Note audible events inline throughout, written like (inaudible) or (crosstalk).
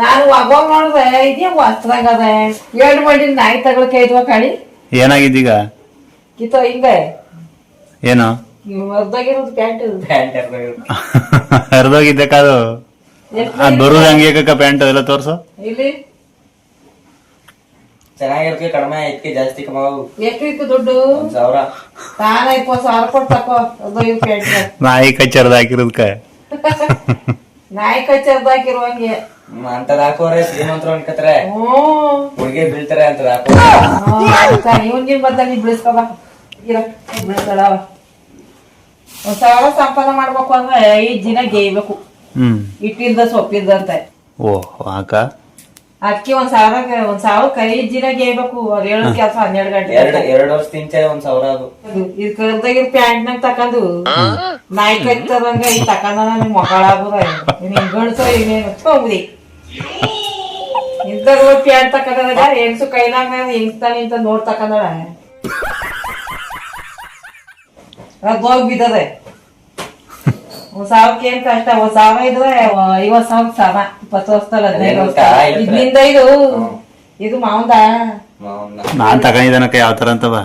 ನಾನು ಅವಾಗ ನೋಡಿದೆ ಇದೇ ಅದ? ಎರಡು ಮಾಡಿ ನಾಯಿ ತಗೊಳಕ್ಕೆ ಇದ್ವ ಕಳಿ ಏನಾಗಿದ್ದೀಗ? ಕಿತ್ತ ಹಿಂಗೆ ಏನು? ಹೊರ್ದಾಗಿರೋದು ಪ್ಯಾಂಟ್ ಪ್ಯಾಂಟ್. ಹರಿದೋಗಿದ್ದೆ ಕಾದು ಅದ್ ಬರೋದು ಹಂಗೆ ಕಕ್ಕ ಪ್ಯಾಂಟ್ ಎಲ್ಲ ತೋರ್ಸು. ಇಲ್ಲಿ? ಚೆನ್ನಾಗಿರ್ತೀವಿ ಕಡಿಮೆ ಇದಕ್ಕೆ ಜಾಸ್ತಿ ಕಮಾವು ಎಷ್ಟು ಇತ್ತು ದುಡ್ಡು. ಸಾವಿರ. ತಾನ ಇಪ್ಪತ್ತು ಸಾವಿರ ಕೊಟ್ಟು ತಕೋ ಅದು ಪ್ಯಾಂಟ್ ನಾಯಿ ಕಚ್ಚರ್ದು ಹಾಕಿರೋದ್ಕ? (laughs) ನಾಯಿ ಹ್ಮ್, ಅಂತದ್ ಹಾಕೋರೆ ಶ್ರೀಮಂತರು ಅನ್ಕತ್ರೆ ಹುಡುಗಿ ಬೀಳ್ತಾರೆ ಅಂತ ಹಾಕೋರೆ ಇವನ್ಗಿನ್ ಬದ್ಲ ನೀ ಬಿಡಿಸ್ಕೊಬ ಇರ ಬಿಡಿಸ್ಕೊಳವ ಒಂದ್ ಸಾವಿರ ಸಂಪಾದನೆ ಮಾಡ್ಬೇಕು ಅಂದ್ರೆ ಐದ್ ದಿನ ಗೇಯ್ಬೇಕು. ಇಟ್ಟಿಲ್ದ ಸೊಪ್ಪಿಲ್ದಂತೆ ಓ ಹಾಕ? ಅದಕ್ಕೆ ಒಂದ್ ಸಾವಿರ ಒಂದ್ ಸಾವಿರ ಕೈ ಜೀರಾಗಿ ಹೇಳ್ಬೇಕು ಅದ್ ಹೇಳೋ ಕೆಲಸ ಹನ್ನೆರಡು ಗಂಟೆ ಎರಡು ಎರಡ್ ವರ್ಷ ತಿಂಚೆ ಒಂದ್ ಸಾವಿರ ಅದು. ಇದು ಕರ್ದಾಗಿರ್ ಪ್ಯಾಂಟ್ ನಾಗ ತಕಂದು. ನಾಯಿ ಕತ್ತದಂಗ ಈ ತಕಂದ ಮಕ್ಕಳ ಮಕ್ಕಳಾಗುದ ನೀನ್ ಗಂಡ್ಸ ಇನ್ನೇನು ಹೋಗ್ಬಿಡಿ ಇಂತ ಪ್ಯಾಂಟ್ ತಕಂದಾಗ ಹೆಂಗ್ಸು ಕೈನಾಗ ಹೆಂಗ್ಸ್ತಾನೆ ಅಂತ ನೋಡ್ ತಕಂದಳ. ಅದ್ ಹೋಗ್ ಬಿದ್ದದೆ. ಒಂದ್ ಸಾವಿರಕ್ಕೆ ಏನ್ ಕಷ್ಟ ಒಂದ್ ಸಾವಿರ ಇದ್ರೆ ಐವತ್ ಸಾವಿರ ಸಮ ಇಪ್ಪತ್ತು ವರ್ಷದಲ್ಲಿ ಹದಿನೈದು ವರ್ಷ ಇದ್ನಿಂದ ಇದು ಇದು ಮಾವಂದ. ನಾನ್ ತಗೊಂಡಿದ್ದಾನಕ್ಕ ಯಾವ ತರ ಅಂತವ?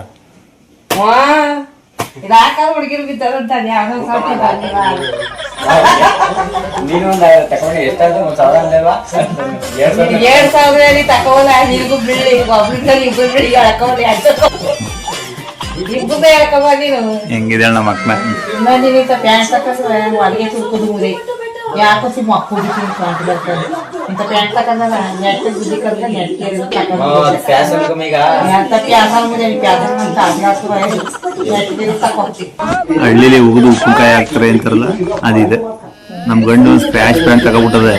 ಬಾ ವಾ ಇದು ಹಾಕಾರ ಹುಡುಗಿರು ಬಿದ್ದಾರಂತ ಯಾವ್ದೋ. ನೀನು ಒಂದ್ (laughs) ತಕೊಂಡಿ ಎಷ್ಟಾದ್ರು ಒಂದ್ ಸಾವಿರ ಅಲ್ಲೇವಾ ಎರಡ್ ಸಾವಿರ ತಕೋಲ್ಲ ನಿನಗೂ ಬಿಡ್ಲಿ ಒಬ್ರಿಂದ ಇಬ್ರು ಇಬ್ಬರು ಎಳ್ಕೊಂಬ ನೀನು ಹೆಂಗಿದೆ ನಮ್ಮ ಅಕ್ಕ ಯಾಕೋ ಇಂಥ ಪ್ಯಾಂಟ್ ನೆಟ್ ನೆಟ್ ಹಳ್ಳಿಲಿ ಉಗಿದು ಉಪ್ಪಿನಕಾಯಿ ಹಾಕ್ತಾರೆ ಅಂತಾರಲ್ಲ, ಅದಿದೆ. ನಮ್ ಗಂಡು ಸ್ಕ್ರಾಚ್ ಪ್ಯಾಂಟ್ ತಗೊಬಿಟ್ಟದೆ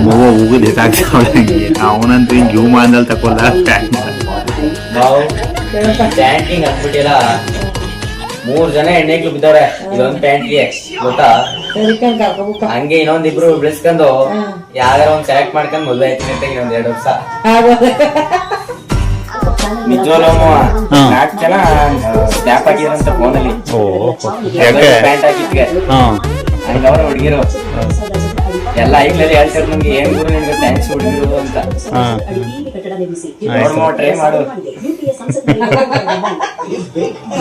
ಮೂವ ಉಗಿದು ಎತ್ತಾಕ್ತಾವಳೆ ಅವನಂತೂ ಹಿಂಗ್ ತಕೊಲ್ಲ ಪ್ಯಾಂಟ್ ನಾವು ಪ್ಯಾಂಟಿಂಗ್ ಅಂದ್ಬಿಟ್ಟಿಲ್ಲ ಮೂರ್ ಜನ ಹೆಣ್ಣೆಗ್ಲು ಬಿದ್ದವ್ರೆ ಇದೊಂದ್ ಪ್ಯಾಂಟ್ಗೆ ಗೊತ್ತಾ ಹಂಗೆ ಇನ್ನೊಂದಿಬ್ರು ಬೆಳೆಸ್ಕೊಂಡು ಯಾವ್ದಾರ ಒಂದ್ ಸೆಲೆಕ್ಟ್ ಮಾಡ್ಕೊಂಡ್ ಮದ್ವೆ ಆಯ್ತೀನಿ ಅಂತ ಇನ್ನೊಂದ್ ಎರಡು ವರ್ಷ ಹ್ಮ್. ನಾಲ್ಕು ಜನ ಸ್ನ್ಯಾಪ್ ಹಾಕಿದ್ರಂತ ಫೋನಲ್ಲಿ ಪ್ಯಾಂಟ್ ಹಾಕಿದ್ಗೆ ಹಂಗವ್ರ ಹುಡುಗಿರು ಎಲ್ಲ ಐಕ್ಲಲ್ಲಿ ಹೇಳ್ತಾರೆ ನಮ್ಗೆ ಏನ್ ಗುರು ನಿಮ್ಗೆ ಥ್ಯಾಂಕ್ಸ್ ಹುಡುಗಿರು ಅಂತ. ಟ್ರೈ ಮಾಡು.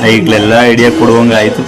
ಈಗ್ಲೆಲ್ಲ ಐಡಿಯಾ ಕೊಡುವಂಗ ಆಯ್ತು.